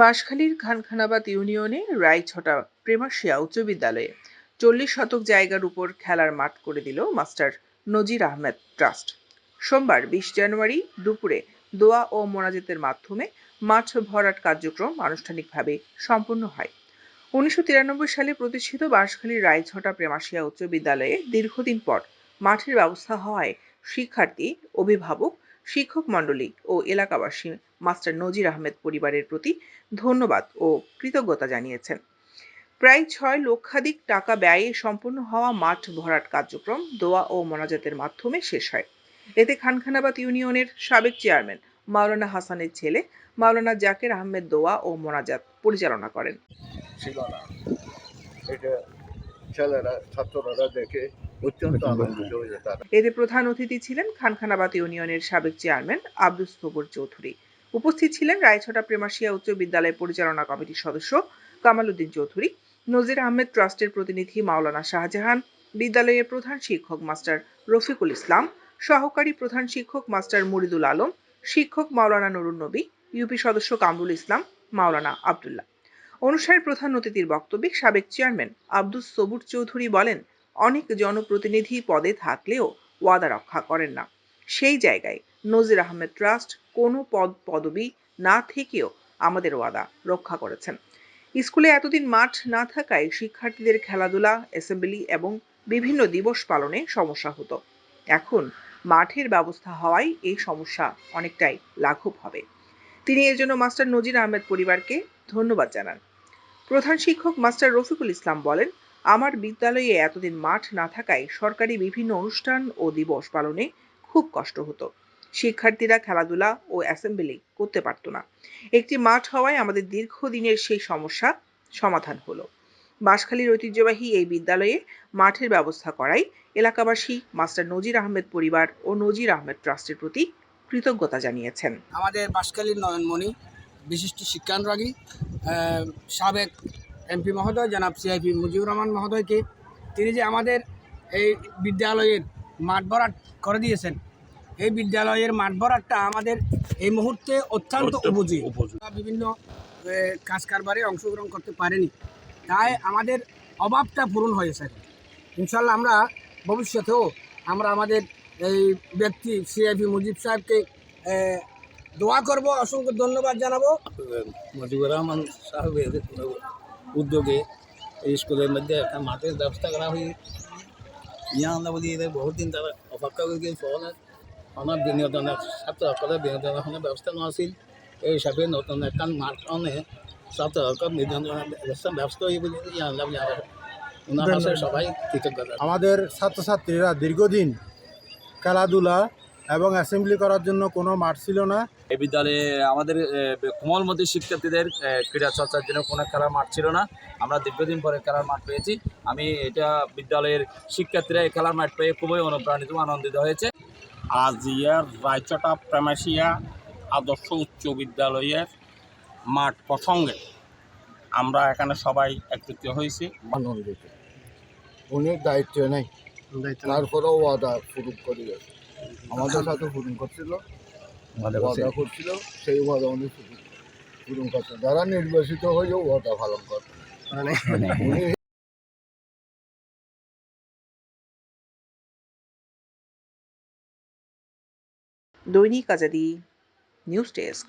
বাঁশখালীর খানখানাবাদ ইউনিয়নে রায়ছটা প্রেমাশিয়া উচ্চ বিদ্যালয়ে চল্লিশ শতক জায়গার উপর খেলার মাঠ করে দিল মাস্টার নজির আহমেদ ট্রাস্ট। সোমবার বিশ জানুয়ারি দুপুরে দোয়া ও মোনাজেতের মাধ্যমে মাঠ ভরাট কার্যক্রম আনুষ্ঠানিকভাবে সম্পন্ন হয়। উনিশশো তিরানব্বই সালে প্রতিষ্ঠিত বাঁশখালীর রায়ছটা প্রেমাশিয়া উচ্চ বিদ্যালয়ে দীর্ঘদিন পর মাঠের ব্যবস্থা হওয়ায় শিক্ষার্থী, অভিভাবক, শিক্ষক মণ্ডলী ও এলাকাবাসী মাস্টার নজির আহমেদ পরিবারের প্রতি ধন্যবাদ ও কৃতজ্ঞতা জানিয়েছেন। প্রায় ছয় লক্ষাধিক টাকা ব্যয়ে সম্পন্ন হওয়া মাঠ ভরাট কার্যক্রম দোয়া ও মোনাজাতের মাধ্যমে শেষ হয়। এতে খানখানাবাদ ইউনিয়নের সাবেক চেয়ারম্যান মাওলানা হাসানের ছেলে মাওলানা জাকের আহমেদ দোয়া ও মোনাজাত পরিচালনা করেন। ছিল না। এটা ছেলেরা, ছাত্ররা দেখে অত্যন্ত আনন্দিত এতে প্রধান অতিথি ছিলেন খানখানাবাদ ইউনিয়নের সাবেক চেয়ারম্যান আব্দুস সবুর চৌধুরী। উপস্থিত ছিলেন রায়ছটা প্রেমাশিয়া উচ্চ বিদ্যালয় পরিচালনা কমিটির সদস্য কামাল উদ্দিন চৌধুরী নজির আহমেদ ট্রাস্টের প্রতিনিধি মাওলানা শাহজাহান বিদ্যালয়ের প্রধান শিক্ষক মাস্টার রফিকুল ইসলাম সহকারী প্রধান শিক্ষক মাস্টার মুরিদুল আলম শিক্ষক মাওলানা নুরুন নবী ইউপি সদস্য কামরুল ইসলাম মাওলানা আবদুল্লাহ। অনুষ্ঠানের প্রধান অতিথির বক্তব্যে সাবেক চেয়ারম্যান আব্দুস সবুর চৌধুরী বলেন অনেক জনপ্রতিনিধি পদে থাকলেও ওয়াদা রক্ষা করেন না। সেই জায়গায় নজির আহমেদ ট্রাস্ট কোনো পদ, পদবি না থেকেও আমাদের ওয়াদা রক্ষা করেছেন। স্কুলে এতদিন মাঠ না থাকায় শিক্ষার্থীদের খেলাধুলা, অ্যাসেম্বলি এবং বিভিন্ন দিবস পালনে সমস্যা হতো। এখন মাঠের ব্যবস্থা হওয়ায় এই সমস্যা অনেকটাই লাঘব হবে। তিনি এর জন্য মাস্টার নজির আহমেদ পরিবারকে ধন্যবাদ জানান। প্রধান শিক্ষক মাস্টার রফিকুল ইসলাম বলেন আমার বিদ্যালয়ে এতদিন মাঠ না থাকায় সরকারি বিভিন্ন অনুষ্ঠান ও দিবস পালনে খুব কষ্ট হতো। শিক্ষার্থীরা খেলাধুলা ও অ্যাসেম্বলি করতে পারতো না। একটি মাঠ হওয়ায় আমাদের দীর্ঘদিনের সেই সমস্যা সমাধান হলো। বাঁশখালীর ঐতিহ্যবাহী এই বিদ্যালয়ে মাঠের ব্যবস্থা করায় এলাকাবাসী মাস্টার নজির আহমেদ পরিবার ও নজির আহমেদ ট্রাস্টের প্রতি কৃতজ্ঞতা জানিয়েছেন। আমাদের বাঁশখালীর নয়নমণি, বিশিষ্ট শিক্ষানুরাগী সাবেক এমপি মহোদয় জনাব সিআইপি মুজিবুর রহমান মহোদয়কে তিনি যে আমাদের এই বিদ্যালয়ের মাঠ ভরাট করে দিয়েছেন। এই বিদ্যালয়ের মাঠ ভরাটটা আমাদের এই মুহূর্তে অত্যন্ত উপযোগী। বিভিন্ন কাজ কারবারে অংশগ্রহণ করতে পারেনি। তাই আমাদের অভাবটা পূরণ হয়েছে ইনশাল্লাহ আমরা ভবিষ্যতেও আমরা আমাদের এই ব্যক্তি সিআইপি মুজিব সাহেবকে দোয়া করব অসংখ্য ধন্যবাদ জানাব। মুজিবুর রহমান সাহেবের উদ্যোগে এই স্কুলের মধ্যে একটা মাঠের ব্যবস্থা করা হয় ইয়া আমরা বলি এদের বহুত দিন তারা অপেক্ষা করে গিয়ে ফলে অনেক বিনোদনের ছাত্রসকলের বিনোদনের কোনো ব্যবস্থা নাছিল এই হিসাবে নতুন একটা মাঠ অনে ছাত্রসকল বিনোদনের ব্যবস্থা ব্যবস্থা হয়ে বলে ইয়া আমরা বলি আর ওনার কাছে সবাই কৃতজ্ঞতা। আমাদের ছাত্রছাত্রীরা দীর্ঘদিন খেলাধুলা এবং অ্যাসেম্বলি করার জন্য কোনো মাঠ ছিল না। এই বিদ্যালয়ে আমাদের কোমলমতি শিক্ষার্থীদের ক্রীড়া চর্চার জন্য কোনো খেলার মাঠ ছিল না। আমরা দীর্ঘদিন পরে খেলার মাঠ পেয়েছি। আমি এটা বিদ্যালয়ের শিক্ষার্থীরা এই খেলার মাঠ পেয়ে খুবই অনুপ্রাণিত ও আনন্দিত হয়েছে। আজিয়ার রায়চটা প্রেমাসিয়া আদর্শ উচ্চ বিদ্যালয়ের মাঠ প্রসঙ্গে আমরা এখানে সবাই একত্রিত হয়েছি। আনন্দিত। উনি দায়িত্ব নেই। তারপরেও ওয়াদা পূরণ করে গেছে আমাদের সাথে পূরণ করছিল। ওয়াদা করছিল সেই ওয়াদা উনি পূরণ করতেন যারা নির্বাচিত হয়েও ওয়াদা পালন করতেন মানে দৈনিক আজাদি নিউজ ডেস্ক।